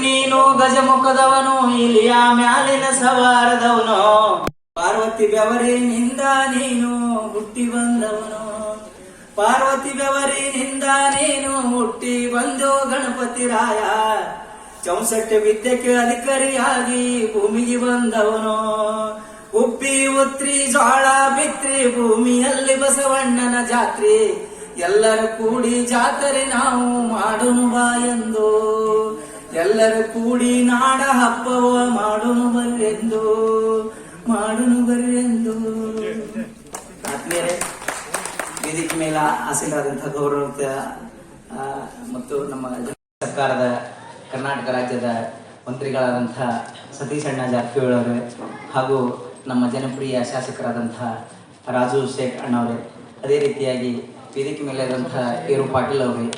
ನೀನು ಗಜಮುಖದವನು ಇಲಿಯ ಮ್ಯಾಲಿನ ಸವಾರದವನು. ಪಾರ್ವತಿ ಬೆವರಿನಿಂದ ನೀನು ಹುಟ್ಟಿ ಬಂದವನು. ಪಾರ್ವತಿ ಬೆವರಿನಿಂದ ನೀನು ಹುಟ್ಟಿ ಬಂದು ಗಣಪತಿ ರಾಯ. ಚೌಸಟ್ಟ ವಿದ್ಯಕ್ಕೆ ಅಧಿಕಾರಿಯಾಗಿ ಭೂಮಿಗೆ ಬಂದವನು. ಉಪ್ಪಿ, ಉತ್ರಿ ಜೋಳ ಬಿತ್ರಿ, ಭೂಮಿಯಲ್ಲಿ ಬಸವಣ್ಣನ ಜಾತ್ರೆ. ಎಲ್ಲರೂ ಕೂಡಿ ಜಾತ್ರೆ ನಾವು ಮಾಡೋಣ ಬಾ ಎಂದು. ಎಲ್ಲರೂ ಕೂಡಿ ನಾಡ ಹಬ್ಬವ ಮಾಡುನು ಬರ್ರೆಂದು ಮಾಡುನು ಬರ್ರೆಂದು ಆತ್ಮೀಯರೇ, ವೇದಿಕೆ ಮೇಲೆ ಆಸೀನರಾದಂತಹ ಗೌರವ ಮತ್ತು ನಮ್ಮ ಸರ್ಕಾರದ ಕರ್ನಾಟಕ ರಾಜ್ಯದ ಮಂತ್ರಿಗಳಾದಂಥ ಸತೀಶ್ ಅಣ್ಣ ಹಾಗೂ ನಮ್ಮ ಜನಪ್ರಿಯ ಶಾಸಕರಾದಂಥ ರಾಜು ಶೇಖ್ ಅಣ್ಣವರೇ ಅದೇ ರೀತಿಯಾಗಿ ವೇದಿಕೆ ಮೇಲೆ ಇರುವಂಥ ಏರು ಪಾಟೀಲ್ ಅವರೇ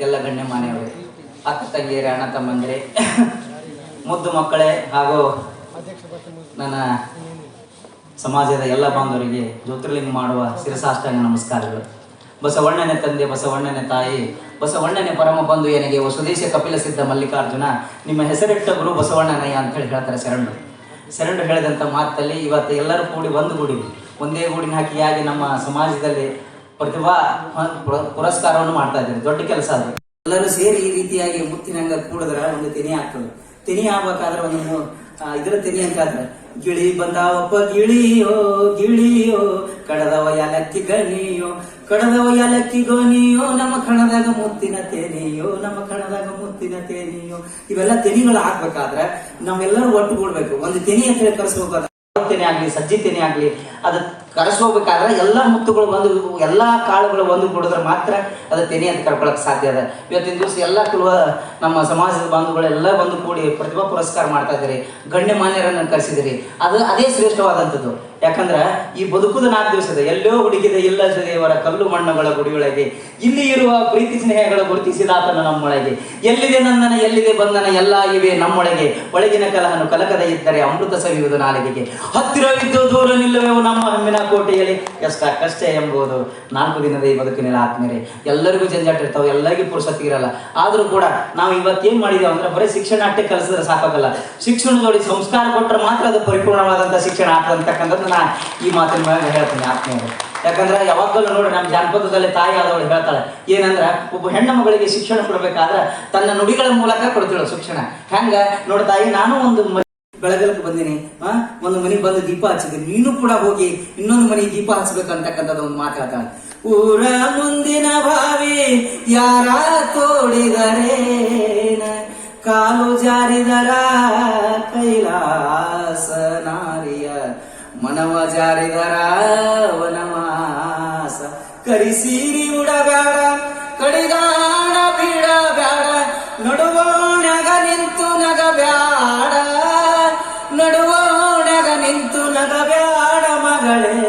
ಎಲ್ಲ ಗಣ್ಯಮಾನ್ಯವರೇ ಅಕ್ಕ ತಂಗಿಯರೇ, ಅಣ್ಣ ತಮ್ಮಂದಿರೇ, ಮುದ್ದು ಮಕ್ಕಳೇ ಹಾಗೂ ನನ್ನ ಸಮಾಜದ ಎಲ್ಲ ಬಾಂಧವರಿಗೆ ಜ್ಯೋತಿರ್ಲಿಂಗ ಮಾಡುವ ಶಿರಸಾಷ್ಟಾಂಗ ನಮಸ್ಕಾರಗಳು. ಬಸವಣ್ಣನೆ ತಂದೆ, ಬಸವಣ್ಣನೆ ತಾಯಿ, ಬಸವಣ್ಣನೆ ಪರಮ ಬಂಧು ಏನಿಗೆ ಸ್ವದೇಶ ಕಪಿಲ ಸಿದ್ಧ ಮಲ್ಲಿಕಾರ್ಜುನ, ನಿಮ್ಮ ಹೆಸರಿಟ್ಟ ಗುರು ಬಸವಣ್ಣನಯ್ಯ ಅಂತ ಹೇಳಿ ಹೇಳ್ತಾರೆ ಶರಣರು ಶರಣರು ಹೇಳಿದಂಥ ಮಾತಲ್ಲಿ ಇವತ್ತು ಎಲ್ಲರೂ ಕೂಡಿ ಒಂದು ಗೂಡಿ ಒಂದೇ ಗೂಡಿನ ಹಾಕಿಯಾಗಿ ನಮ್ಮ ಸಮಾಜದಲ್ಲಿ ಪ್ರತಿಭಾ ಪುರ- ಪುರಸ್ಕಾರವನ್ನು ಮಾಡ್ತಾ ಇದ್ದಾರೆ. ದೊಡ್ಡ ಕೆಲಸ ಅದು. ಎಲ್ಲರೂ ಸೇರಿ ಈ ರೀತಿಯಾಗಿ ಮುತ್ತಿನಂಗ ಕೂಡದ್ರ ಒಂದು ತೆನಿ ಆಗ್ತದೆ. ತೆನಿ ಆಗ್ಬೇಕಾದ್ರೆ ಒಂದು ಇದ್ರ ತೆನಿ ಅಂತಾದ್ರೆ, ಗಿಳಿ ಬಂದಾವಪ್ಪ ಗಿಳಿಯೋ ಗಿಳಿಯೋ, ಕಡದವ ಯಾಲಕ್ಕಿ ಗಣಿಯೋ ಕಡದವ ಯಾಲಕ್ಕಿ ಗೋನಿಯೋ ನಮ್ಮ ಕಣದಾಗ ಮುತ್ತಿನ ತೆನಿಯೋ, ನಮ್ಮ ಕಣದಾಗ ಮುತ್ತಿನ ತೇನಿಯೋ, ಇವೆಲ್ಲ ತೆನಿಗಳು ಹಾಕ್ಬೇಕಾದ್ರೆ ನಾವೆಲ್ಲರೂ ಒಟ್ಟುಗೂಡ್ಬೇಕು. ಒಂದು ತೆನಿ ಅಂತ ಹೇಳಿ ತೆನೆ ಆಗ್ಲಿ ಸಜ್ಜಿ ತೆನೆ ಆಗ್ಲಿ, ಅದು ಕರೆಸ್ಕೋಬೇಕಾದ್ರೆ ಎಲ್ಲ ಮುತ್ತುಗಳು ಬಂದು ಎಲ್ಲ ಕಾಳುಗಳು ಒಂದು ಕುಡಿದ್ರೆ ಮಾತ್ರ ಅದು ತೆನೆ ಅಂತ ಕರ್ಕೊಳಕ್ ಸಾಧ್ಯ ಅದ. ಇವತ್ತಿನ ದಿವಸ ಎಲ್ಲ ಕುಲುವ ನಮ್ಮ ಸಮಾಜದ ಬಾಂಧುಗಳೆಲ್ಲ ಬಂದು ಕೂಡಿ ಪ್ರತಿಭಾ ಪುರಸ್ಕಾರ ಮಾಡ್ತಾ ಇದ್ದೀರಿ. ಗಣ್ಯ ಮಾನ್ಯರನ್ನು ಕರೆಸಿದಿರಿ ಅದು ಅದೇ ಶ್ರೇಷ್ಠವಾದಂಥದ್ದು. ಯಾಕಂದ್ರೆ ಈ ಬದುಕುದ ನಾಲ್ಕು ದಿವಸದ ಎಲ್ಲೋ ಹುಡುಗಿದ ಇಲ್ಲ ದೇವರ ಕಲ್ಲು ಮಣ್ಣುಗಳ ಗುಡಿಯೊಳಗೆ. ಇಲ್ಲಿ ಇರುವ ಪ್ರೀತಿ ಸ್ನೇಹಗಳ ಗುರುತಿಸಿದಾತನ ನಮ್ಮೊಳಗೆ. ಎಲ್ಲಿದೆ ನಂದನ ಎಲ್ಲಿದೆ ಬಂಧನ, ಎಲ್ಲ ಇವೆ ನಮ್ಮೊಳಗೆ. ಒಳಗಿನ ಕಲಹನು ಕಲಕದ ಇದ್ದರೆ ಅಮೃತ ಸವಿಯುವುದು ನಾಲಿಗೆಗೆ. ಹತ್ತಿರವಿದ್ದು ದೂರ ನಿಲ್ಲುವೆವು ನಮ್ಮ ಹಮ್ಮಿನ ಕೋಟೆಯಲ್ಲಿ. ಕಷ್ಟ ಕಷ್ಟ ಎಂಬುದು. ನಾಲ್ಕು ದಿನದ ಈ ಬದುಕಿನ ಆತ್ಮೇಲೆ ಎಲ್ಲರಿಗೂ ಜಂಜಾಟ ಇರ್ತಾವೆ, ಎಲ್ಲರಿಗೂ ಪುರುಸತಿ ಇರಲ್ಲ. ಆದ್ರೂ ಕೂಡ ನಾವು ಇವತ್ತೇನು ಮಾಡಿದೆವು ಅಂದ್ರೆ ಬರೀ ಶಿಕ್ಷಣ ಅಟ್ಟೆ ಕಲಿಸಿದ್ರೆ ಸಾಕಾಗಲ್ಲ. ಶಿಕ್ಷಣದೊಳಗೆ ಸಂಸ್ಕಾರ ಕೊಟ್ಟರೆ ಮಾತ್ರ ಅದು ಪರಿಪೂರ್ಣವಾದಂಥ ಶಿಕ್ಷಣ ಆಗ್ತದೆ ಅಂತಕ್ಕಂಥದ್ದು ನಾ ಈ ಮಾತಿನ ಮೇಲೆ ಹೇಳ್ತೀನಿ ಆತ್ಮೀಯರು ಯಾಕಂದ್ರೆ ಯಾವಾಗಲೂ ನೋಡಿ, ನಮ್ಮ ಜಾನಪದದಲ್ಲಿ ತಾಯಿ ಆದವಳು ಹೇಳ್ತಾಳೆ, ಏನಂದ್ರೆ ಒಬ್ಬ ಹೆಣ್ಣು ಮಗಳಿಗೆ ಶಿಕ್ಷಣ ಕೊಡಬೇಕಾದ್ರೆ ತನ್ನ ನುಡಿಗಳ ಮೂಲಕ ಕೊಡ್ತಿಳು ಶಿಕ್ಷಣ. ಹೆಂಗ? ನೋಡಿ ತಾಯಿ, ನಾನು ಒಂದು ಬೆಳಗಲಕ್ಕೆ ಬಂದಿನಿ ಒಂದು ಮನೆಗೆ ಬಂದು ದೀಪ ಹಚ್ಚಿದ್ದೀನಿ ನೀನು ಕೂಡ ಹೋಗಿ ಇನ್ನೊಂದು ಮನೆಗೆ ದೀಪ ಹಚ್ಬೇಕಂತಕ್ಕಂಥದ್ದು ಒಂದು ಮಾತು ಹೇಳ್ತಾಳೆ. ಊರ ಮುಂದಿನ ಬಾವಿ ಯಾರ ತೋಡಿದರೆ ಕಾಲು ಜಾರಿದರ ಕೈಲಾಸ. ಮನವ ಜಾರಿದರ ವನವಾಸ. ಕರಿಸೀರಿ ಉಡಬೇಡ ಕಡಿದಾಣ ನಡುವ ನಗ ನಿಂತು ನಗಬ್ಯಾಡ. ನಗ ನಿಂತು ನಗಬ್ಯಾಡ ಮಗಳೇ,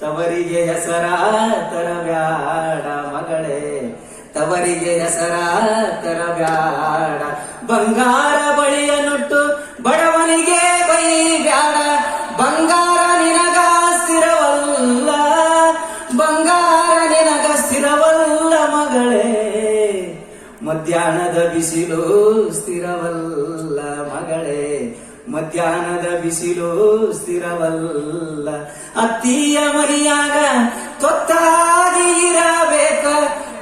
ತವರಿಗೆ ಹೆಸರ ತರಬ್ಯಾಡ ಮಗಳೇ, ತವರಿಗೆ ಹೆಸರ ತರಬ್ಯಾಡ. ಬಂಗಾರ ಮಧ್ಯಾಹ್ನದ ಬಿಸಿಲು ಸ್ಥಿರವಲ್ಲ ಮಗಳೇ. ಮಧ್ಯಾಹ್ನದ ಬಿಸಿಲು ಸ್ಥಿರವಲ್ಲ. ಅತ್ತಿಯ ಮರಿಯಾಗ ತೊತ್ತಾಗಿ ಇರಬೇಕ.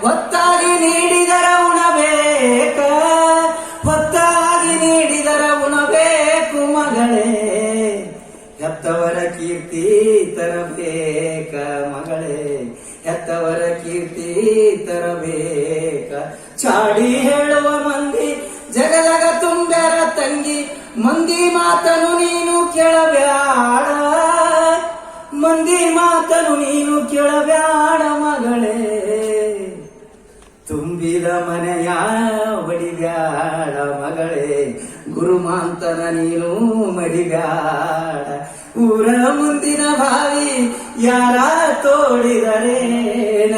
ಹೊತ್ತಾಗಿ ನೀಡಿದರ ಉಣಬೇಕ. ಹೊತ್ತಾಗಿ ನೀಡಿದರ ಉಣಬೇಕು ಮಗಳೇ. ಹೆತ್ತವರ ಕೀರ್ತಿ ತರಬೇಕ ಮಗಳೇ ಹೆತ್ತವರ ಕೀರ್ತಿ ತರಬೇಕ. ಚಾಡಿ ಹೇಳುವ ಮಂದಿ ಜಗದಗ ತುಂಬ್ಯಾರ ತಂಗಿ, ಮಂದಿ ಮಾತನು ನೀನು ಕೇಳಬ್ಯಾಡ. ಮಂದಿ ಮಾತನು ನೀನು ಕೇಳಬ್ಯಾಡ ಮಗಳೇ. ತುಂಬಿದ ಮನೆಯ ಬಡಿಬ್ಯಾಡ ಮಗಳೇ. ಗುರುಮಾಂತನ ನೀನು ಮಡಿಬ್ಯಾಡ. ಊರ ಮುಂದಿನ ಬಾವಿ ಯಾರ ತೋಡಿದರೇನ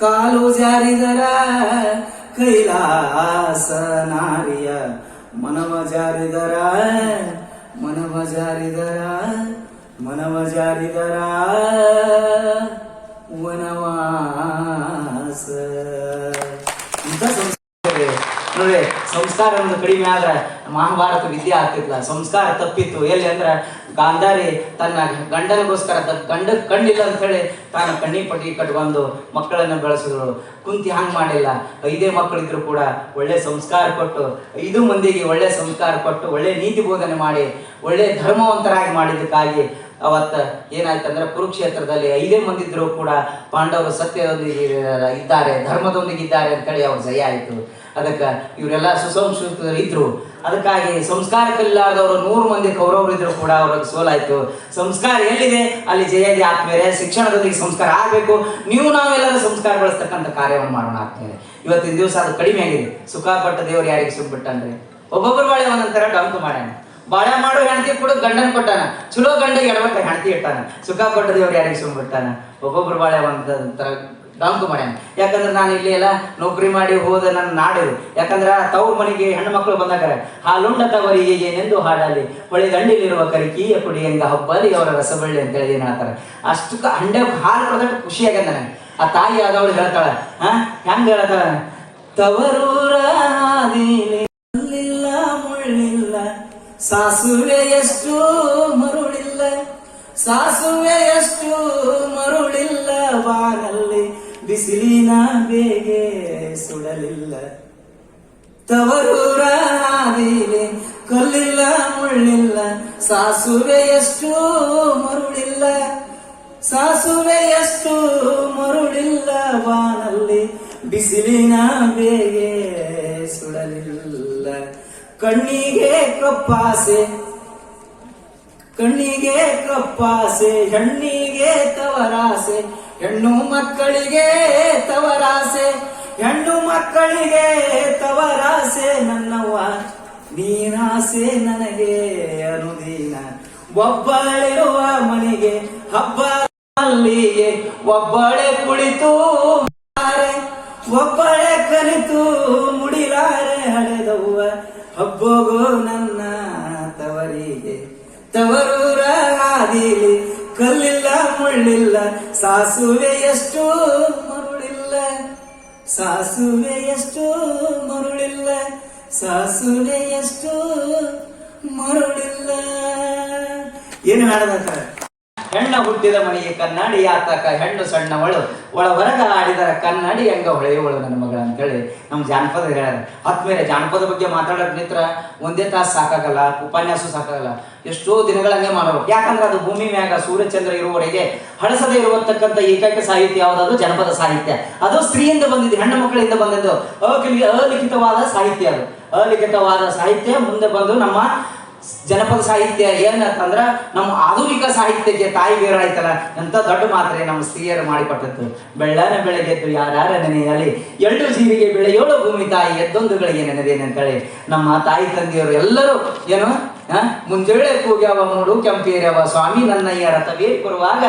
ಕಾಲು ಜಾರಿದರ ಕೈಲಾಸ ನಾರಿಯ ಮನವ ಜಾರಿದರ ಮನವ ಜಾರಿದರ ಮನವ ಜಾರಿದರ, ವನವಾಸ. ಇಂಥ ಸಂಸ್ಕಾರ ನೋಡಿ ಸಂಸ್ಕಾರ ಕಡಿಮೆ ಆದ್ರೆ ಮಹಾಭಾರತ ವಿದ್ಯೆ ಆಗ್ತಿದ್ಲ. ಸಂಸ್ಕಾರ ತಪ್ಪಿತ್ತು. ಎಲ್ಲಿ ಅಂದ್ರೆ ಗಾಂಧಾರಿ ತನ್ನ ಗಂಡನಿಗೋಸ್ಕರ ಗಂಡ ಕಣ್ಣಿಲ್ಲ ಅಂತ ಹೇಳಿ ತಾನು ಕಣ್ಣಿ ಪಟ್ಟಿ ಕಟ್ಕೊಂಡು ಮಕ್ಕಳನ್ನು ಬೆಳೆಸಿದ್ರು ಕುಂತಿ ಹಂಗೆ ಮಾಡಿಲ್ಲ. ಐದೇ ಮಕ್ಕಳಿದ್ರು ಕೂಡ ಒಳ್ಳೆ ಸಂಸ್ಕಾರ ಕೊಟ್ಟು, ಐದು ಮಂದಿಗೆ ಒಳ್ಳೆ ಸಂಸ್ಕಾರ ಕೊಟ್ಟು, ಒಳ್ಳೆ ನೀತಿ ಬೋಧನೆ ಮಾಡಿ, ಒಳ್ಳೆ ಧರ್ಮವಂತರಾಗಿ ಮಾಡಿದ್ದಕ್ಕಾಗಿ ಅವತ್ತ ಏನಾಯ್ತಂದ್ರೆ ಕುರುಕ್ಷೇತ್ರದಲ್ಲಿ ಐದೇ ಮಂದಿ ಕೂಡ ಪಾಂಡವರು ಸತ್ಯದೊಂದಿಗೆ ಇದ್ದಾರೆ, ಧರ್ಮದೊಂದಿಗೆ ಇದ್ದಾರೆ ಅಂತೇಳಿ ಅವ್ರ ಜಯ ಆಯಿತು. ಅದಕ್ಕೆ ಇವರೆಲ್ಲ ಸುಸಂಸ್ಕೃತರು ಇದ್ರು. ಅದಕ್ಕಾಗಿ ಸಂಸ್ಕಾರ ಕಲಿಲಾರ್ದವರು ನೂರು ಮಂದಿ ಕೌರವರು ಇದ್ರು ಕೂಡ ಅವ್ರಿಗೆ ಸೋಲಾಯ್ತು. ಸಂಸ್ಕಾರ ಎಲ್ಲಿದೆ? ಅಲ್ಲಿ ಜಯದಿ ಆತ್ಮೇಲೆ ಶಿಕ್ಷಣದೊಂದಿಗೆ ಸಂಸ್ಕಾರ ಆಗಬೇಕು. ನೀವು ನಾವೆಲ್ಲರೂ ಸಂಸ್ಕಾರ ಬಳಸ್ತಕ್ಕಂಥ ಕಾರ್ಯವನ್ನು ಮಾಡೋಣ ಆತ್ಮೇಲೆ ಇವತ್ತಿನ ದಿವಸ ಅದು ಕಡಿಮೆ ಆಗಿದೆ. ಸುಖಪಟ್ಟ ದೇವರು ಯಾರಿಗೆ ಸುಬ್ಬಿಟ್ಟನ್ರಿ ಒಬ್ಬೊಬ್ಬರು ಬಾಳೆ ಒಂದೊಂಥರ ಡಂಕು ಮಾಡ್ಯಾನ. ಬಾಳೆ ಮಾಡೋ ಹೆಂಡತಿ ಕೂಡ ಗಂಡನ ಕೊಟ್ಟಾನ. ಚಲೋ ಗಂಡ ಎಡವಟ್ಟ ಹೆಂಡತಿ ಇಟ್ಟಾನ. ಸುಖಪಟ್ಟ ದೇವರು ಯಾರಿಗೆ ಸುಮ್ಬಿಟ್ಟಾನ ಒಬ್ಬೊಬ್ಬರು ಬಾಳೆ ಒಂಥರ ಡಾಂಕು ಮಾಡ್ಯಾನ. ಯಾಕಂದ್ರೆ ನಾನು ಇಲ್ಲಿ ಎಲ್ಲ ನೌಕರಿ ಮಾಡಿ ಹೋದ ನನ್ನ ನಾಡಿದು ಯಾಕಂದ್ರೆ ತವ್ರ ಮನೆಗೆ ಹೆಣ್ಣು ಮಕ್ಕಳು ಬಂದಾಗ ಹಾಲುಂಡ ತವರಿಗೆ ಏನೆಂದು ಹಾಡಲಿ ಹೊಳೆ ದಂಡಿಲಿರುವ ಕರಿಕೀಯ ಪುಡಿ ಹೆಂಗ ಹಬ್ಬಲಿ ಅವರ ರಸಬಳ್ಳಿ ಅಂತ ಹೇಳಿ ಏನು ಹೇಳ್ತಾರೆ ಅಷ್ಟು ಹಂಡೆ ಹಾಲು ಕೊಡೋದಕ್ಕೆ ಖುಷಿ ಆಗ್ಯದ ನನಗೆ. ಆ ತಾಯಿ ಆದವಳು ಹೇಳ್ತಾಳ ಹಾ ಹೆಂಗ ಹೇಳ್ತಾಳ? ತವರೂರ ಹಾದಿಲಿ ಮುಳ್ಳಿಲ್ಲ ಮುಳ್ಳಿಲ್ಲ, ಸಾಸುವೆ ಎಷ್ಟು ಮರುಳಿಲ್ಲ, ಸಾಸುವೆ ಎಷ್ಟು ಮರುಳಿಲ್ಲ, ಬಾನಲ್ಲಿ ಬಿಸಿಲಿನ ಬೇಗೆ ಸುಡಲಿಲ್ಲ. ತವರೂರ ಹಾದಿಲೆ ಕೊಲ್ಲಿಲ್ಲ, ಮುಳ್ಳಿಲ್ಲ. ಸಾಸುವೆ ಎಷ್ಟು ಮರುಳಿಲ್ಲ. ಸಾಸುವೆ ಎಷ್ಟು ಮರುಳಿಲ್ಲ. ಬಾನಲ್ಲಿ ಬಿಸಿಲಿನ ಬೇಗೆ ಸುಡಲಿಲ್ಲ. ಕಣ್ಣಿಗೆ ಕಪ್ಪಾಸೆ ಕಣ್ಣಿಗೆ ಕಪ್ಪಾಸೆ, ಹೆಣ್ಣಿಗೆ ತವರಾಸೆ. ಹೆಣ್ಣು ಮಕ್ಕಳಿಗೆ ತವರಾಸೆ, ಹೆಣ್ಣು ಮಕ್ಕಳಿಗೆ ತವರಾಸೆ ನನ್ನವ್ವ. ನೀನಾಸೆ ನನಗೆ ಅನುದೀನ. ಒಬ್ಬಳಿರುವ ಮನೆಗೆ ಹಬ್ಬ ಅಲ್ಲಿಗೆ ಒಬ್ಬಳೆ ಕುಳಿತು ಒಬ್ಬಳೆ ಕಲಿತು ಮುಡಿಲಾರೆ ಹಳೆದವ್ವ. ಹಬ್ಬಗೋ ನನ್ನ ತವರಿಗೆ, ತವರೂರ ಹಾದಿಲಿ ಕಲ್ಲಿಲ್ಲ ಮುಳ್ಳಿಲ್ಲ ಸಾಸುವೆ ಎಷ್ಟು ಮರುಳಿಲ್ಲ. ಸಾಸುವೆ ಎಷ್ಟು ಮರುಳಿಲ್ಲ ಸಾಸುವೆಯಷ್ಟು ಮರುಳಿಲ್ಲ. ಏನು ಹಾಡದಂತಾರೆ ಹೆಣ್ಣ ಹುಟ್ಟಿದ ಮನೆಯ ಕನ್ನಡಿ ಆತಕ, ಹೆಣ್ಣು ಸಣ್ಣವಳು. ಒಳ ಹೊರಗ ಆಡಿದರ ಕನ್ನಡಿ ಹೆಂಗ ಹೊಳೆಯುವಳು ನನ್ನ ಮಗಳ ಅಂತೇಳಿ ನಮ್ಮ ಜಾನಪದ ಹೇಳ್ಯಾರ. ಆದ್ಮೇಲೆ ಜಾನಪದ ಬಗ್ಗೆ ಮಾತಾಡೋದ್ ಮಿತ್ರ ಒಂದೇ ತಾಸು ಸಾಕಾಗಲ್ಲ, ಉಪನ್ಯಾಸ ಸಾಕಾಗಲ್ಲ. ಎಷ್ಟೋ ದಿನಗಳನ್ನೇ ಮಾಡಬೇಕು. ಯಾಕಂದ್ರೆ ಅದು ಭೂಮಿ ಮ್ಯಾಗ ಸೂರ್ಯಚಂದ್ರ ಇರುವವರೆಗೆ ಹಳಸದೆ ಇರುವತಕ್ಕಂಥ ಏಕೈಕ ಸಾಹಿತ್ಯ ಯಾವುದಾದ್ರು ಜನಪದ ಸಾಹಿತ್ಯ. ಅದು ಸ್ತ್ರೀಯಿಂದ ಬಂದಿದ್ದು, ಹೆಣ್ಣು ಮಕ್ಕಳಿಂದ ಬಂದಿದ್ದು. ಅಲಿಖಿತವಾದ ಸಾಹಿತ್ಯ ಅದು. ಅಲಿಖಿತವಾದ ಸಾಹಿತ್ಯ ಮುಂದೆ ಬಂದು ನಮ್ಮ ಜನಪದ ಸಾಹಿತ್ಯ ಏನಂತಂದ್ರ ನಮ್ಮ ಆಧುನಿಕ ಸಾಹಿತ್ಯಕ್ಕೆ ತಾಯಿ ಬೇರಾಯ್ತಲ್ಲ ಎಂತ ದೊಡ್ಡ ಮಾತ್ರೆ ನಮ್ಮ ಸ್ತ್ರೀಯರು ಮಾಡಿಕೊಟ್ಟದ್ದು. ಬೆಳ್ಳನ ಬೆಳಗೆದ್ದು ಯಾರ್ಯಾರ ನೆನೆಯಲ್ಲಿ ಎಳ್ಳು ಜೀವಿಗೆ ಬೆಳೆಯೋಳು ಭೂಮಿ ತಾಯಿ ಎದ್ದೊಂದುಗಳಿಗೆ ನೆನೆದೇನೆ ಅಂತೇಳಿ ನಮ್ಮ ತಾಯಿ ತಂದೆಯವರು ಎಲ್ಲರೂ ಏನು ಮುಂಜಾನೆ ಕೂಗ್ಯಾವ ಮೂಡು ಕೆಂಪೇರ್ಯವ ಸ್ವಾಮಿ, ನನ್ನಯ್ಯ ರಥವೇರಿ ಬರುವಾಗ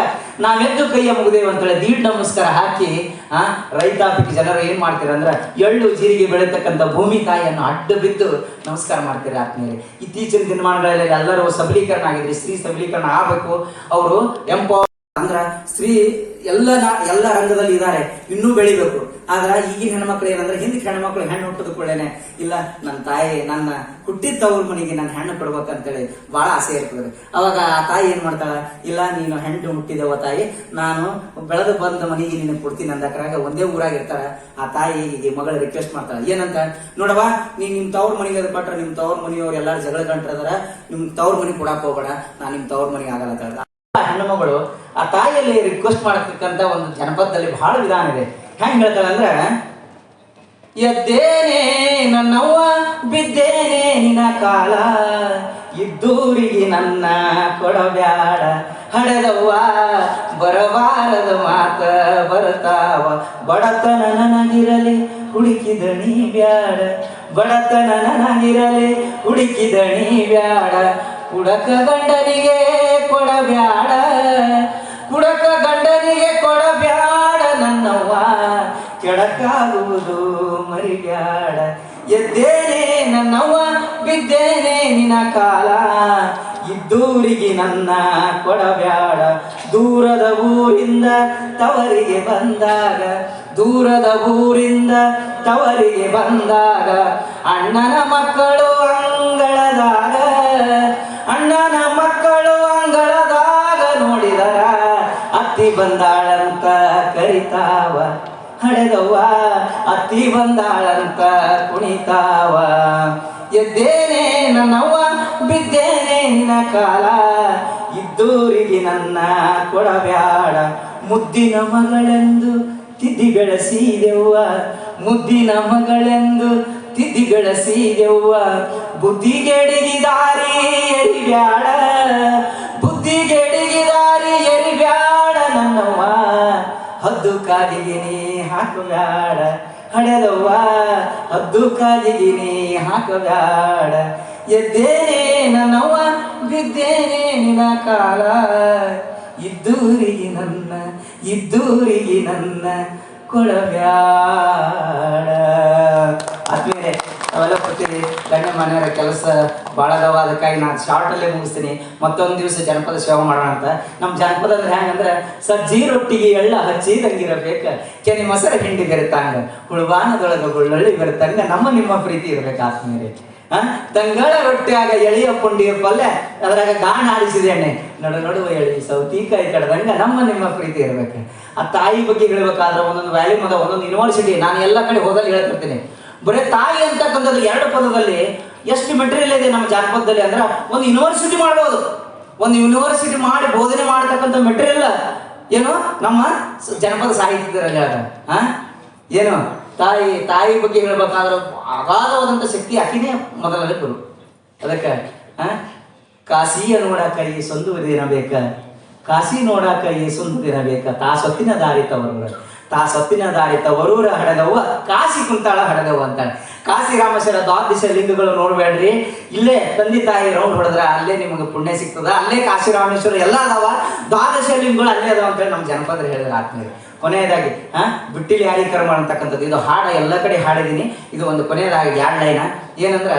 ನಾವೆದ್ದು ಕೈಯ ಮುಗಿದೇವು ಅಂತೇಳಿ ದೀಡ್ ನಮಸ್ಕಾರ ಹಾಕಿ ಆ ರೈತಾಪಿ ಜನರು ಏನ್ ಮಾಡ್ತೀರ ಅಂದ್ರೆ ಎಳ್ಳು ಜೀರಿಗೆ ಬೆಳೀತಕ್ಕಂಥ ಭೂಮಿ ತಾಯಿಯನ್ನು ಅಡ್ಡ ಬಿದ್ದು ನಮಸ್ಕಾರ ಮಾಡ್ತೀರ ಆದ್ಮೇಲೆ ಇತ್ತೀಚಿನ ದಿನಮಾನಗಳಲ್ಲಿ ಎಲ್ಲರೂ ಸಬಲೀಕರಣ ಆಗಿದ್ರಿ, ಸ್ತ್ರೀ ಸಬಲೀಕರಣ ಆಗಬೇಕು. ಅವರು ಎಂಪವರ್ ಅಂದ್ರ ಸ್ತ್ರೀ ಎಲ್ಲ ಎಲ್ಲ ರಂಗದಲ್ಲಿ ಇದ್ದಾರೆ, ಇನ್ನೂ ಬೆಳಿಬೇಕು. ಆದ್ರ ಈಗಿನ ಹೆಣ್ಮಕ್ಳು ಏನಂದ್ರೆ ಹಿಂದಕ್ಕೆ ಹೆಣ್ಮಕ್ಳು ಹೆಣ್ಣು ಹುಟ್ಟದ ಕೂಡಲೇನೆ, ಇಲ್ಲ ನನ್ನ ತಾಯಿ, ನನ್ನ ಹುಟ್ಟಿದ ತವ್ರ ಮನೆಗೆ ನನ್ನ ಹೆಣ್ಣು ಕೊಡ್ಬೇಕಂತೇಳಿ ಬಹಳ ಆಸೆ ಇರ್ತದೆ. ಅವಾಗ ಆ ತಾಯಿ ಏನ್ ಮಾಡ್ತಾಳ, ಇಲ್ಲ, ನೀನು ಹೆಣ್ಣು ಹುಟ್ಟಿದವ ತಾಯಿ, ನಾನು ಬೆಳೆದು ಬಂದ ಮನೆಗೆ ನೀನು ಕೊಡ್ತೀನಿ ಅಂದಕ್ರಾಗ ಒಂದೇ ಊರಾಗಿರ್ತಾರ ಆ ತಾಯಿ ಈ ಮಗಳ ರಿಕ್ವೆಸ್ಟ್ ಮಾಡ್ತಾಳ. ಏನಂತ? ನೋಡವಾ ನೀನ್ ನಿಮ್ ತವ್ರ ಮನೆಗೆ ಕೊಟ್ರ ನಿಮ್ ತವ್ರ ಮನೆಯವ್ರು ಎಲ್ಲಾರು ಜಗಳ ಕಂಟ್ರದಾರ ನಿಮ್ ತವ್ರ ಮನೆ ಕೊಡಾಕ್ ಹೋಗ್ಬೇಡ, ನಾನು ನಿಮ್ ತವ್ರ ಮನೆಗೆ ಆಗಲ್ಲ ಹೆಣ್ಣು ಮಗಳು ಆ ತಾಯಿಯಲ್ಲಿ ರಿಕ್ವೆಸ್ಟ್ ಮಾಡತಕ್ಕಂತ ಒಂದು ಜನಪದದಲ್ಲಿ ಬಹಳ ವಿಧಾನ ಇದೆ. ಹೆಂಗ್ ಹೇಳ್ತಾಳೆ ಅಂದ್ರೆ, ಎದ್ದೇನೆ ನನ್ನವ್ವ, ಬಿದ್ದೇನೆ ನಿನ್ನ ಕಾಲ, ಇದ್ದೂರಿಗೆ ನನ್ನ ಕೊಡಬ್ಯಾಡ. ಹಡೆದವ್ವ ಬರಬಾರದ ಮಾತ ಬರ್ತಾವ. ಬಡತನ ನನಗಿರಲಿ ಹುಡುಕಿದಣಿ ಬ್ಯಾಡ. ಬಡತನ ನನಗಿರಲಿ ಹುಡುಕಿದಣಿ ಬ್ಯಾಡ. ಕುಡಕ ಗಂಡನಿಗೆ ಕೊಡಬ್ಯಾಡ. ಕುಡಕ ಗಂಡನಿಗೆ ನನ್ನವ್ವ ಕೆಳಕಾಗುವುದು ಮರಿಗಾಡ ಎದ್ದೇನೆ ನನ್ನವ್ವ, ಬಿದ್ದೇನೆ ನಿನ್ನ ಕಾಲ. ಇದ್ದೂರಿಗೆ ನನ್ನ ಕೊಡಬ್ಯಾಡ. ದೂರದ ಊರಿಂದ ತವರಿಗೆ ಬಂದಾಗ, ದೂರದ ಊರಿಂದ ತವರಿಗೆ ಬಂದಾಗ, ಅಣ್ಣನ ಮಕ್ಕಳು ಅಂಗಳದಾಗ, ಅಣ್ಣನ ಮಕ್ಕಳು ಅಂಗಳದಾಗ ನೋಡಿದರ, ಅತ್ತಿ ಬಂದಾಳಂತ ಕರಿತಾವ ಹಳೆದವ್ವ, ಅತ್ತಿ ಬಂದಾಳಂತ ಕುಣಿತಾವ. ಎದ್ದೇನೆ ನನ್ನವ್ವ, ಬಿದ್ದೇನೆ ನಿನ್ನ ಕಾಲ, ಇದ್ದೂರಿಗೆ ನನ್ನ ಕೊಡಬ್ಯಾಡ. ಮುದ್ದಿನ ಮಗಳೆಂದು ತಿದ್ದಿ ಬೆಳೆಸಿದೆವ್ವ, ಮುದ್ದಿನ ಮಗಳೆಂದು ತಿದ್ದಿ ಬೆಳೆಸಿದೆವ್ವ. ಬುದ್ಧಿಗೆಡಿಗಿ ದಾರಿ ಎರಿಬ್ಯಾಡ, ಬುದ್ಧಿಗೆಡಿಗಿ ದಾರಿ ಎರಿಬ್ಯಾಡ ನನ್ನವ್ವ. ಹದ್ದು ಕಾದಿಗೆ ನೀ ಹಡೆದವ್ವ ಹದ್ದು ಕಾದಿಗೆ ನೀ ಎದ್ದೇನೆ ನನ್ನವ್ವ, ಬಿದ್ದೇನೆ ನಿನ್ನ ಕಾಲ. ಇದ್ದೂರಿಗೆ ನನ್ನ ಇದ್ದೂರಿಗೆ ನನ್ನ ಕೊಡಬ್ಯಾಡ ಆದ್ಮೇಲೆ ನಾವೆಲ್ಲ ಕೊಡ್ತೀವಿ ಗಂಡ ಮನೆಯವರ, ಕೆಲಸ ಭಾಳ ಅದಾವ. ಅದಕ್ಕಾಗಿ ನಾನು ಶಾರ್ಟಲ್ಲೇ ಮುಗಿಸ್ತೀನಿ. ಮತ್ತೊಂದು ದಿವಸ ಜನಪದ ಸೇವೆ ಮಾಡೋಣ ಅಂತ. ನಮ್ಮ ಜನಪದ ಅಂದ್ರೆ ಹೆಂಗಂದ್ರೆ ಸಜ್ಜಿ ರೊಟ್ಟಿಗೆ ಎಳ್ಳ ಹಚ್ಚಿದಂಗಿರಬೇಕು. ಕೆನಿ ಮೊಸರು ಹಿಂಡಿ ಬೆರೆತಾಂಗ. ಹುಳುಬಾನದೊಳಗ ಗುಳ್ಳಳ್ಳಿ ಬೆರೆತಂಗ. ನಮ್ಮ ನಿಮ್ಮ ಪ್ರೀತಿ ಇರ್ಬೇಕು ಆ? ತಂಗಳ ರೊಟ್ಟಿಯಾಗ ಎಳೆಯ ಪುಂಡಿಯ ಪಲ್ಯ, ಅದ್ರಾಗ ಗಾಣ ಆಡಿಸಿದೆ ಎಣ್ಣೆ. ನಡು ನಡುವ ಎಳಿ ಸೌತಿಕಾಯಿ ಕಡ್ದಂಗ ನಮ್ಮ ನಿಮ್ಮ ಪ್ರೀತಿ ಇರಬೇಕು. ಆ ತಾಯಿ ಬಗ್ಗೆ ಹೇಳ್ಬೇಕಾದ್ರೆ ಒಂದೊಂದು ವ್ಯಾಲ್ಯೂಮ್ ಅದ, ಒಂದೊಂದು ಯೂನಿವರ್ಸಿಟಿ ನಾನು ಎಲ್ಲ ಕಡೆ ಹೋದಲ್ಲಿ ಹೇಳ್ತಿರ್ತೀನಿ. ಬರೀ ತಾಯಿ ಅಂತಕ್ಕಂಥದ್ದು ಎರಡು ಪದದಲ್ಲಿ ಎಷ್ಟು ಮೆಟೀರಿಯಲ್ ಇದೆ ನಮ್ಮ ಜಾನಪದದಲ್ಲಿ ಅಂದ್ರೆ ಒಂದು ಯೂನಿವರ್ಸಿಟಿ ಮಾಡ್ಬೋದು. ಒಂದು ಯೂನಿವರ್ಸಿಟಿ ಮಾಡಿ ಬೋಧನೆ ಮಾಡತಕ್ಕಂಥ ಮೆಟೀರಿಯಲ್ ಏನು? ನಮ್ಮ ಜನಪದ ಸಾಹಿತ್ಯದಲ್ಲಿ ಅದ. ಏನು? ತಾಯಿ ತಾಯಿ ಬಗ್ಗೆ ಹೇಳ್ಬೇಕಾದ್ರೆ ಅಗಾಧವಾದಂಥ ಶಕ್ತಿ ಆಕಿನೇ ಮೊದಲನೇ ಗುರು. ಅದಕ್ಕೆ ಕಾಶಿಯ ನೋಡಾಕ ಈ ಸೊಂದು ದಿನ ಬೇಕ. ಕಾಶಿ ನೋಡಾಕ ಈ ಸೊಂದು ದಿನ ಬೇಕ. ತಾ ಸೊತ್ತಿನ ದಾರಿ ತವರೂರ ತಾ ಸತ್ತಿನ ದಾರಿ ತವರೂರ ಹಡಗವ್ವ ಕಾಶಿ ಕುಂತಾಳ ಹಡಗವ್ವ ಅಂತಾಳೆ ಕಾಶಿ ರಾಮೇಶ್ವರ ದ್ವಾದಶ ಲಿಂಗಗಳು ನೋಡ್ಬೇಡ್ರಿ. ಇಲ್ಲೇ ತಂದೆ ತಾಯಿ ರೌಂಡ್ ಹೊಡೆದ್ರ ಅಲ್ಲೇ ನಿಮಗೆ ಪುಣ್ಯ ಸಿಗ್ತದ. ಅಲ್ಲೇ ಕಾಶಿ ರಾಮೇಶ್ವರ ಎಲ್ಲ ಅದಾವ. ದ್ವಾದಶ ಲಿಂಗಗಳು ಅಲ್ಲೇ ಅದಾವ ಅಂತೇಳಿ ನಮ್ಮ ಜನಪದ ಹೇಳಿದ್ರೆ ಆತ್ಮೀಯರು. ಕೊನೆಯದಾಗಿ, ಹಾ, ಬಿಟ್ಟಿಲಿ ಕರ್ಮ ಅಂತಕ್ಕಂಥದ್ದು. ಇದು ಹಾಡ ಎಲ್ಲ ಕಡೆ ಹಾಡಿದ್ದೀನಿ. ಇದು ಒಂದು ಕೊನೆಯದಾಗಿ ಎರಡು ಲೈನ. ಏನಂದ್ರ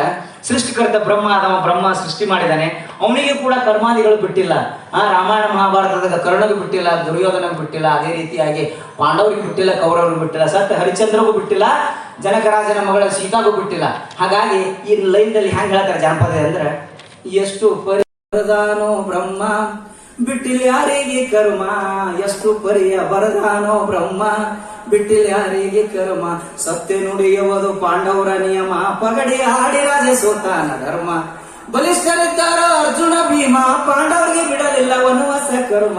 ಸೃಷ್ಟಿಕರ್ತ ಬ್ರಹ್ಮ ಅದವ ಬ್ರಹ್ಮ ಸೃಷ್ಟಿ ಮಾಡಿದಾನೆ ಅವನಿಗೆ ಕೂಡ ಕರ್ಮಾದಿಗಳು ಬಿಟ್ಟಿಲ್ಲ. ಆ ರಾಮಾಯಣ ಮಹಾಭಾರತದ ಕರ್ಣಗೂ ಬಿಟ್ಟಿಲ್ಲ ದುರ್ಯೋಧನಗೂ ಬಿಟ್ಟಿಲ್ಲ, ಅದೇ ರೀತಿಯಾಗಿ ಪಾಂಡವರಿಗೆ ಬಿಟ್ಟಿಲ್ಲ, ಕೌರವರಿಗೂ ಬಿಟ್ಟಿಲ್ಲ ಸತ್ಯ ಹರಿಚಂದ್ರಗೂ ಬಿಟ್ಟಿಲ್ಲ ಜನಕರಾಜನ ಮಗಳ ಸೀತಾಗೂ ಬಿಟ್ಟಿಲ್ಲ. ಹಾಗಾಗಿ ಈ ಲೈನ್ದಲ್ಲಿ ಹ್ಯಾಂಗೆ ಹೇಳ್ತಾರೆ ಜಾನಪದ ಅಂದ್ರೆ, ಎಷ್ಟು ಪರಿದಾನೋ ಬ್ರಹ್ಮ ಬಿಟ್ಟಿಲ್ ಯಾರಿಗೆ ಕರ್ಮ? ಎಷ್ಟು ಪರಿಯ ಬರದಾನೋ ಬ್ರಹ್ಮ? ಬಿಟ್ಟಿಲ್ ಯಾರಿಗೆ ಕರ್ಮ? ಸತ್ಯ ನುಡಿಯುವುದು ಪಾಂಡವರ ನಿಯಮ. ಪಗಡಿ ಆಡಿ ರಾಜ ಸೋತಾನ ಧರ್ಮ. ಬಲಿಷ್ಠರಿದ್ದಾರೋ ಅರ್ಜುನ ಭೀಮ. ಪಾಂಡವರಿಗೆ ಬಿಡಲಿಲ್ಲ ವನವಾಸ ಕರ್ಮ.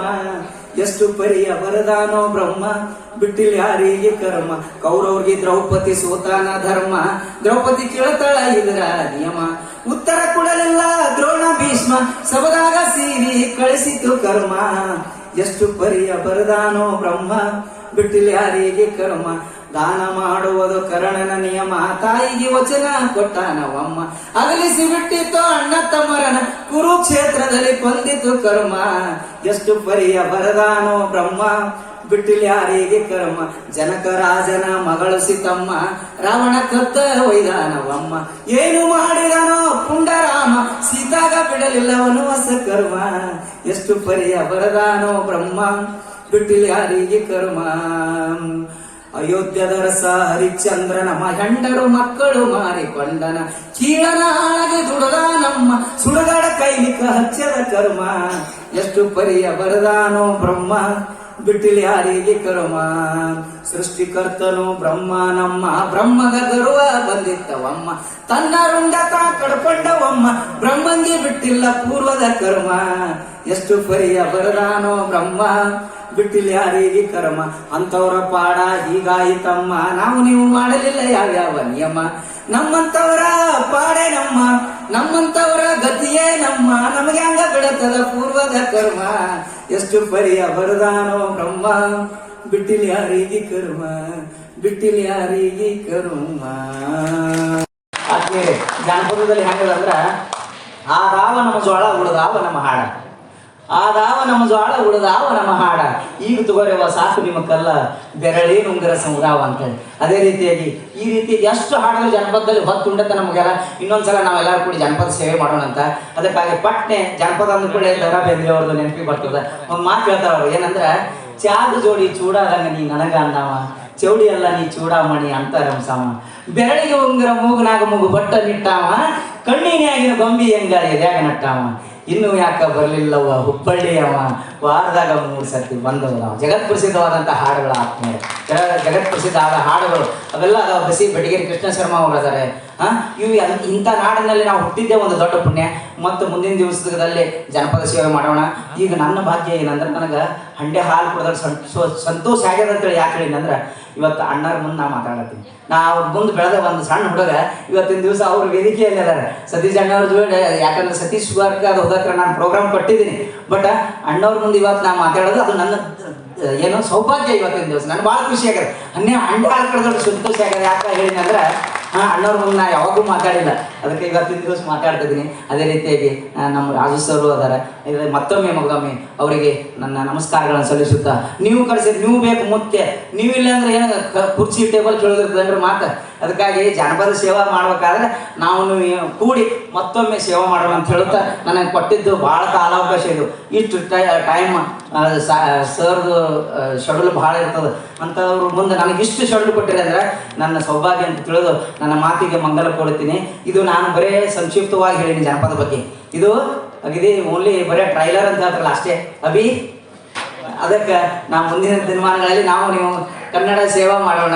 ಎಷ್ಟು ಪರಿಯ ಬರದಾನೋ ಬ್ರಹ್ಮ? ಬಿಟ್ಟಿಲ್ ಯಾರಿಗೆ ಕರ್ಮ. ಕೌರವ್ರಿಗೆ ದ್ರೌಪದಿ ಸೋತಾನ ಧರ್ಮ. ದ್ರೌಪದಿ ಕೇಳ್ತಾಳ ಇದರ ನಿಯಮ. ಉತ್ತರ ಕೊಡಲಿಲ್ಲ ದ್ರೋಣ ಭೀಷ್ಮ ಸಬದಾಗ ಸೀರಿ ಕಳಿಸಿತು ಕರ್ಮ. ಎಷ್ಟು ಪರಿಯ ಬರದಾನೋ ಬ್ರಹ್ಮ ಬಿಟ್ಟಿಲ್ಲ ಯಾರಿಗೆ ಕರ್ಮ? ದಾನ ಮಾಡುವುದು ಕರ್ಣನ ನಿಯಮ, ತಾಯಿಗೆ ವಚನ ಕೊಟ್ಟ ನವಮ್ಮ ಅಗಲಿಸಿ ಬಿಟ್ಟಿತ್ತು ಅಣ್ಣ ತಮ್ಮರನ, ಕುರುಕ್ಷೇತ್ರದಲ್ಲಿ ಕೊಂದಿತು ಕರ್ಮ. ಎಷ್ಟು ಪರಿಯ ಬರದಾನೋ ಬ್ರಹ್ಮ ಬಿಟ್ಟಿಲ್ ಯಾರಿಗೆ ಕರ್ಮ? ಜನಕ ರಾಜನ ಮಗಳು ಸಿತಮ್ಮ ರಾವಣ ಕತ್ತ ಒಯ್ದಾನವಮ್ಮ ಏನು ಮಾಡಿದನೋ ಪುಂಡರಾಮ, ಸೀತಾಗ ಬಿಡಲಿಲ್ಲವನು ಹೊಸ ಕರ್ಮ ಎಷ್ಟು ಪರಿಯ ಬರದಾನೋ ಬ್ರಹ್ಮ ಬಿಟ್ಟಿಲ್ ಯಾರಿಗೆ ಕರ್ಮ? ಅಯೋಧ್ಯದ ರಸ ಹರಿಶ್ಚಂದ್ರನ ಮಹಂಡರು ಮಕ್ಕಳು ಮಾರಿಕೊಂಡನ. ಕೀಳನ ಹಾಳಗೆ ದುಡದ ನಮ್ಮ ಸುಡಗಡ ಕೈಲಿಕ ಹಚ್ಚದ ಕರ್ಮ. ಎಷ್ಟು ಪರಿಯ ಬರದಾನೋ ಬ್ರಹ್ಮ? ಬಿಟ್ಟಿಲ್ ಯಾರಿಗೆ ಕರ್ಮ ಸೃಷ್ಟಿಕರ್ತನು ಬ್ರಹ್ಮ ನಮ್ಮ ಬ್ರಹ್ಮದ ಗರ್ವ ಬಂದಿತ್ತವಮ್ಮ. ತನ್ನ ರುಂಡತ ಕಡ್ಕೊಂಡವಮ್ಮ. ಬ್ರಹ್ಮಂಗೆ ಬಿಟ್ಟಿಲ್ಲ ಪೂರ್ವದ ಕರ್ಮ ಎಷ್ಟು ಪರಿಯ ಬರದಾನೋ ಬ್ರಹ್ಮ. ಬಿಟ್ಟಿಲ್ಲ ಯಾರಿಗೆ ಕರ್ಮ. ಅಂತವರ ಪಾಡ ಹೀಗಾಯಿತಮ್ಮ. ನಾವು ನೀವು ಮಾಡಲಿಲ್ಲ ಯಾವ್ಯಾವ ನಿಯಮ. ನಮ್ಮಂತವರ ಪಾಡೆ ನಮ್ಮ. ನಮ್ಮಂತವರ ಗತಿಯೇ ನಮ್ಮ. ನಮಗೆ ಹಂಗ ಬಿಡತದ ಪೂರ್ವದ ಕರ್ಮ. ಎಷ್ಟು ಪರಿಯ ಬರದಾನೋ ಬ್ರಹ್ಮ. ಬಿಟ್ಟಿಲ್ ಯಾರಿಗೆ ಕರ್ಮ. ಬಿಟ್ಟಿಲ್ ಯಾರಿಗೆ ಕರ್ಮ. ಜಾನಪದದಲ್ಲಿ ಹೇಗದಂದ್ರ ಆ ರಾವ ನಮ್ಮ ಜೋಳ ಉಳಿದಾವ ನಮ್ಮ ಹಾಡ. ಆದಾವ ನಮ್ಮ ಜ್ವಾಳ ಉಳಿದಾವ ನಮ್ಮ ಹಾಡ. ಈಗ ತಗೋರವ ಸಾಕು ನಿಮ್ಮ ಕಲ್ಲ ಬೆರಳಿ ನುಂಗರ ಸಮುದಾವ ಅಂತೇಳಿ. ಅದೇ ರೀತಿಯಾಗಿ ಈ ರೀತಿ ಎಷ್ಟು ಹಾಡಲು ಜನಪದದಲ್ಲಿ ಹೊತ್ತುಂಡತ ನಮಗೆಲ್ಲ, ಇನ್ನೊಂದ್ಸಲ ನಾವೆಲ್ಲರೂ ಕೂಡಿ ಜನಪದ ಸೇವೆ ಮಾಡೋಣ ಅಂತ. ಅದಕ್ಕಾಗಿ ಪಟ್ನೆ ಜನಪದ ಅಂದ ಕೂಡ ದರ ಬೇಂದ್ರೆ ಅವ್ರದ್ದು ನೆನಪಿಗೆ ಬರ್ತದೆ. ಒಂದು ಮಾತು ಹೇಳ್ತಾರ ಅವ್ರು, ಏನಂದ್ರೆ, ಚಾದ ಜೋಡಿ ಚೂಡಾದಂಗ ನೀ ನನಗ ಅಂದಾವ. ಚೌಡಿ ಅಲ್ಲ ನೀ ಚೂಡಾಮಣಿ ಅಂತ ರಂಸಾಮ ಬೆರಳಿಗೆ ಉಂಗುರ ಮೂಗುನಾಗ ಮೂಗು ಬಟ್ಟ ನಿಟ್ಟಾವ ಕಣ್ಣಿನಾಗಿನ ಗೊಂಬಿ ಹೆಂಗ ಎದ್ಯಾಗ ನಟ್ಟಾವ. ಇನ್ನು ಯಾಕೆ ಬರಲಿಲ್ಲವ ಹುಬ್ಬಳ್ಳಿ ಅವ ವಾರದಾಗ ಮೂರು ಸರ್ತಿ ಬಂದವು ನಾವು. ಜಗತ್ ಪ್ರಸಿದ್ಧವಾದಂಥ ಹಾಡುಗಳ ಆತ್ಮೀಯ. ಜಗತ್ ಪ್ರಸಿದ್ಧ ಆದ ಹಾಡುಗಳು, ಅವೆಲ್ಲ ಅದಾವ. ಬಸಿ ಬೆಟಗೇರಿ ಕೃಷ್ಣ ಶರ್ಮಾ ಅವರು ಅದಾರೆ. ಇವು ಇಂಥ ನಾಡಿನಲ್ಲಿ ನಾವು ಹುಟ್ಟಿದ್ದೇ ಒಂದು ದೊಡ್ಡ ಪುಣ್ಯ. ಮತ್ತು ಮುಂದಿನ ದಿವಸದಲ್ಲಿ ಜನಪದ ಸೇವೆ ಮಾಡೋಣ. ಈಗ ನನ್ನ ಭಾಗ್ಯ ಏನಂದ್ರೆ ನನಗೆ ಹಂಡೆ ಹಾಲು ಕುಡಿದ್ರೆ ಸಂತೋಷ ಆಗ್ಯದ ಅಂತೇಳಿ ಯಾಕೆ ಹೇಳಿನಂದ್ರೆ ಇವತ್ತು ಅಣ್ಣರ ಮುಂದೆ ನಾ ಮಾತಾಡತ್ತೀನಿ. ನಾ ಅವ್ರ ಮುಂದೆ ಬೆಳೆದ ಒಂದು ಸಣ್ಣ ಹುಡುಗ, ಇವತ್ತಿನ ದಿವಸ ಅವ್ರ ವೇದಿಕೆಯಲ್ಲಿ ಅದಾರೆ. ಸತೀಶ್ ಅಣ್ಣವ್ರ ಜೋಡಿ, ಯಾಕಂದ್ರೆ ಸತೀಶ್ ಶುಗರ್ ಅದು ಹೋದಕ್ಕೆ ನಾನು ಪ್ರೋಗ್ರಾಮ್ ಕೊಟ್ಟಿದ್ದೀನಿ. ಬಟ್ ಅಣ್ಣವ್ರ ಮುಂದೆ ಇವತ್ತು ನಾ ಮಾತಾಡೋದು ಅದು ನನ್ನ ಏನೋ ಸೌಭಾಗ್ಯ ಇವತ್ತಿನ ದಿವಸ. ನನಗೆ ಭಾಳ ಖುಷಿ ಆಗ್ಯದ. ಹನ್ನೆ ಹಂಡೆ ಹಾಲು ಸುತ್ತ ಸಂತೋಷ ಆಗ್ಯದ. ಯಾಕೆ ಹೇಳಿನಂದ್ರೆ ಹಾಂ, ಅಣ್ಣವ್ರ ಮುಂದೆ ನಾ ಯಾವಾಗೂ ಮಾತಾಡಿಲ್ಲ. ಅದಕ್ಕೆ ಇವತ್ತಿನ ದಿವಸ ಮಾತಾಡ್ತಿದ್ದೀನಿ ಅದೇ ರೀತಿಯಾಗಿ ನಮ್ಮ ರಾಜು ಸರ್ ಅದಾರ. ಮತ್ತೊಮ್ಮೆ ಮಗಮ್ಮೆ ಅವರಿಗೆ ನನ್ನ ನಮಸ್ಕಾರಗಳನ್ನು ಸಲ್ಲಿಸುತ್ತಾ, ನೀವು ಕಳಿಸಿದ್ರೆ ನೀವು ಬೇಕು ಮುಖ್ಯ ನೀವಿಲ್ಲ ಅಂದ್ರೆ ಏನು ಕುರ್ಚಿ, ಟೇಬಲ್ ಕೇಳೋದಿರ್ತದಂದ್ರೆ ಮಾತು ಅದಕ್ಕಾಗಿ ಜನಪದ ಸೇವಾ ಮಾಡ್ಬೇಕಾದ್ರೆ ನಾವು ಕೂಡಿ ಮತ್ತೊಮ್ಮೆ ಸೇವಾ ಮಾಡೋಣ ಅಂತ ಹೇಳುತ್ತಾ, ನನಗೆ ಕೊಟ್ಟಿದ್ದು ಭಾಳ ಕಾಲಾವಕಾಶ ಇದು. ಇಷ್ಟು ಟೈಮ್ ಸರ್ದು ಶೆಡ್ಯೂಲ್ ಭಾಳ ಇರ್ತದೆ. ಅಂತವ್ರ ಮುಂದೆ ನನಗೆ ಇಷ್ಟು ಶೆಡ್ಯೂಲ್ ಕೊಟ್ಟಿದೆ ಅಂದ್ರೆ ನನ್ನ ಸೌಭಾಗ್ಯ ಅಂತ ತಿಳಿದು ನನ್ನ ಮಾತಿಗೆ ಮಂಗಲ ಕೊಡ್ತೀನಿ ಇದು ನಾನು ಬರೇ ಸಂಕ್ಷಿಪ್ತವಾಗಿ ಹೇಳಿನಿ ಜನಪದ ಬಗ್ಗೆ. ಇದು ಇದೆ ಓನ್ಲಿ ಬರೇ ಟ್ರೈಲರ್ ಅಂತ ಹೇಳ್ತಾರಲ್ಲ ಅಷ್ಟೇ. ಅಭಿ, ಅದಕ್ಕೆ ನಾವು ಮುಂದಿನ ದಿನಮಾನಗಳಲ್ಲಿ ನಾವು ನೀವು ಕನ್ನಡ ಸೇವಾ ಮಾಡೋಣ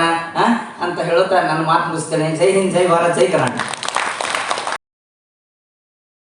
ಅಂತ ಹೇಳುತ್ತಾ ನನ್ನ ಮಾತು ಮುಗಿಸ್ತೇನೆ. ಜೈ ಹಿಂದ್, ಜೈ ಭಾರತ್, ಜೈ ಕರ್ನಾಟಕ.